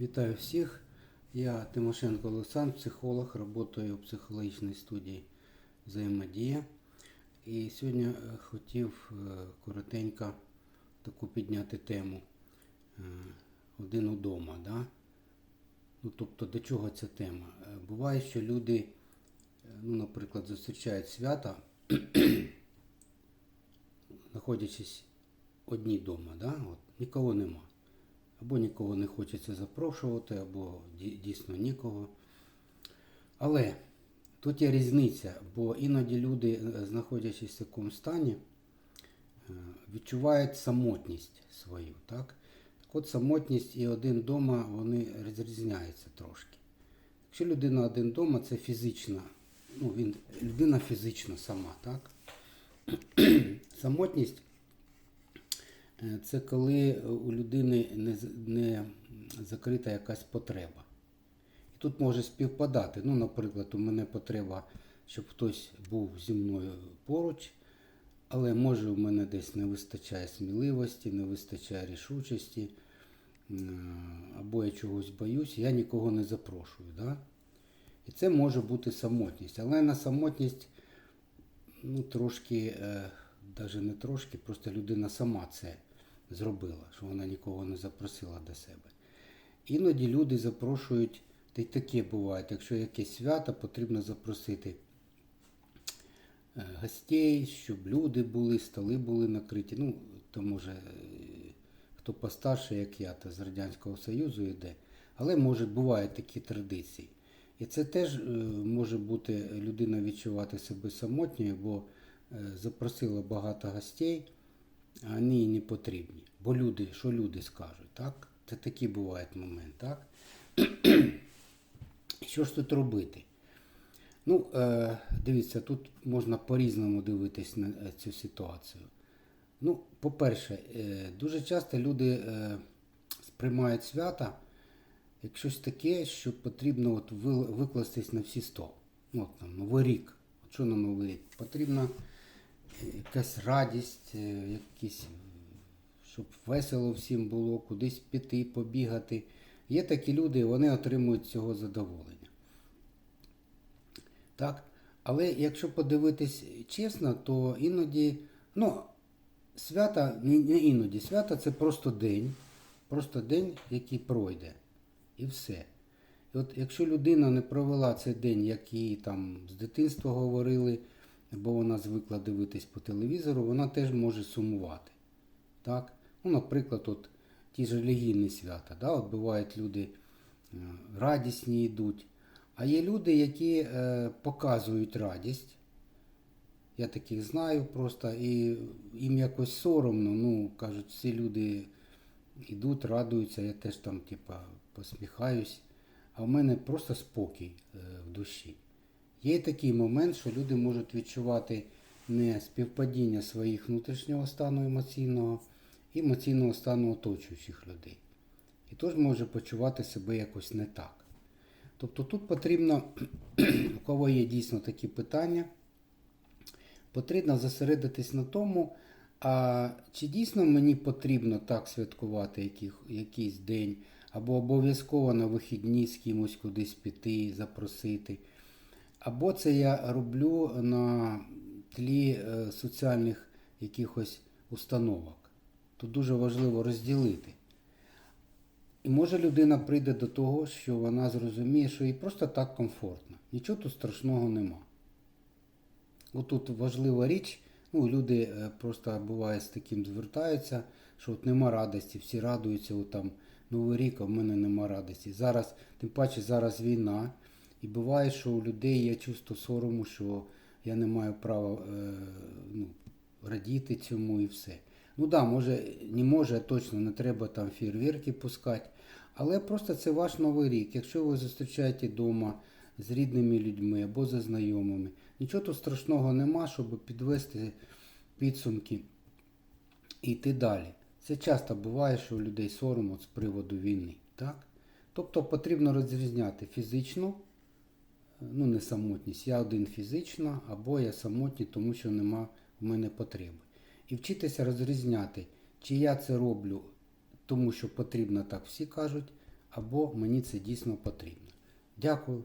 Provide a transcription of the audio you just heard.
Вітаю всіх. Я Тимошенко Олександр, психолог, працюю в психологічній студії Взаємодія. І сьогодні е, хотів е, коротенько таку підняти тему е, один удома. Да? Ну, тобто до чого ця тема? Буває, що люди, ну, наприклад, зустрічають свята, знаходячись одні вдома, да? От, нікого нема. Або нікого не хочеться запрошувати, або дійсно нікого. Але тут є різниця, бо іноді люди, е, знаходячись в такому стані, е, відчувають самотність свою. Так? Так от самотність і один вдома вони розрізняються трошки. Якщо людина один вдома, це фізична, ну, він, людина фізично сама, так? Самотність це коли у людини не, не закрита якась потреба. І тут може співпадати. Ну, наприклад, у мене потреба, щоб хтось був зі мною поруч, але може у мене десь не вистачає сміливості, не вистачає рішучості, е, або я чогось боюсь, я нікого не запрошую. Да? І це може бути самотність. Але на самотність ну, трошки, е, навіть не трошки, просто людина сама це зробила, що вона нікого не запросила до себе. Іноді люди запрошують, та й таке буває, якщо якесь свято, потрібно запросити е, гостей, щоб люди були, столи були накриті. Ну, то може, е, хто постарше, як я, то з Радянського Союзу йде. Але може бувають такі традиції. І це теж е, може бути людина відчувати себе самотньою, бо запросила багато гостей, а їй не потрібні. Бо люди, що люди скажуть, так? Це такий буває момент, так? Що ж тут робити? Ну, е, дивіться, тут можна по-різному дивитись на е, цю ситуацію. Ну, по-перше, е, дуже часто люди е, сприймають свята як щось таке, що потрібно от викластись на всі сто. Ну, от там, Новий рік. От що на Новий рік? Потрібна е, якась радість, е, якісь, щоб весело всім було, кудись піти, побігати. Є такі люди, вони отримують цього задоволення. Так? Але якщо подивитись чесно, то іноді, ну, свята, не іноді, свята це просто день, просто день, який пройде. І все. І от якщо людина не провела цей день, як їй там з дитинства говорили, або вона звикла дивитись по телевізору, вона теж може сумувати. Так? Ну, наприклад, от ті ж релігійні свята. Да? От бувають люди е, радісні йдуть. А є люди, які е, показують радість. Я таких знаю просто, і їм якось соромно. Ну, кажуть, всі люди йдуть, радуються, я теж там, типа, посміхаюсь. А в мене просто спокій е, в душі. Є такий момент, що люди можуть відчувати не співпадіння своїх внутрішнього стану емоційного і емоційного стану оточуючих людей. І теж може почувати себе якось не так. Тобто тут потрібно, у кого є дійсно такі питання, потрібно зосередитись на тому, а чи дійсно мені потрібно так святкувати яких, якийсь день, або обов'язково на вихідні з кимось кудись піти, запросити. Або це я роблю на тлі е, соціальних якихось установок. Тут дуже важливо розділити. І може людина прийде до того, що вона зрозуміє, що їй просто так комфортно. Нічого тут страшного нема. Отут важлива річ, ну, люди е, просто буває з таким звертаються, що от нема радості, всі радуються, от там Новий рік, а в мене нема радості. Зараз, тим паче, зараз війна. І буває, що у людей є чувство сорому, що я не маю права е, ну, радіти цьому і все. Ну так, да, може, не може, точно не треба там фейерверки пускати. Але просто це ваш новий рік. Якщо ви зустрічаєте вдома з рідними людьми або за знайомими, нічого тут страшного нема, щоб підвести підсумки і йти далі. Це часто буває, що у людей сором з приводу війни. Так? Тобто потрібно розрізняти фізичну, ну не самотність, я один фізично, або я самотній, тому що нема в мене потреби. І вчитися розрізняти, чи я це роблю, тому що потрібно так всі кажуть, або мені це дійсно потрібно. Дякую.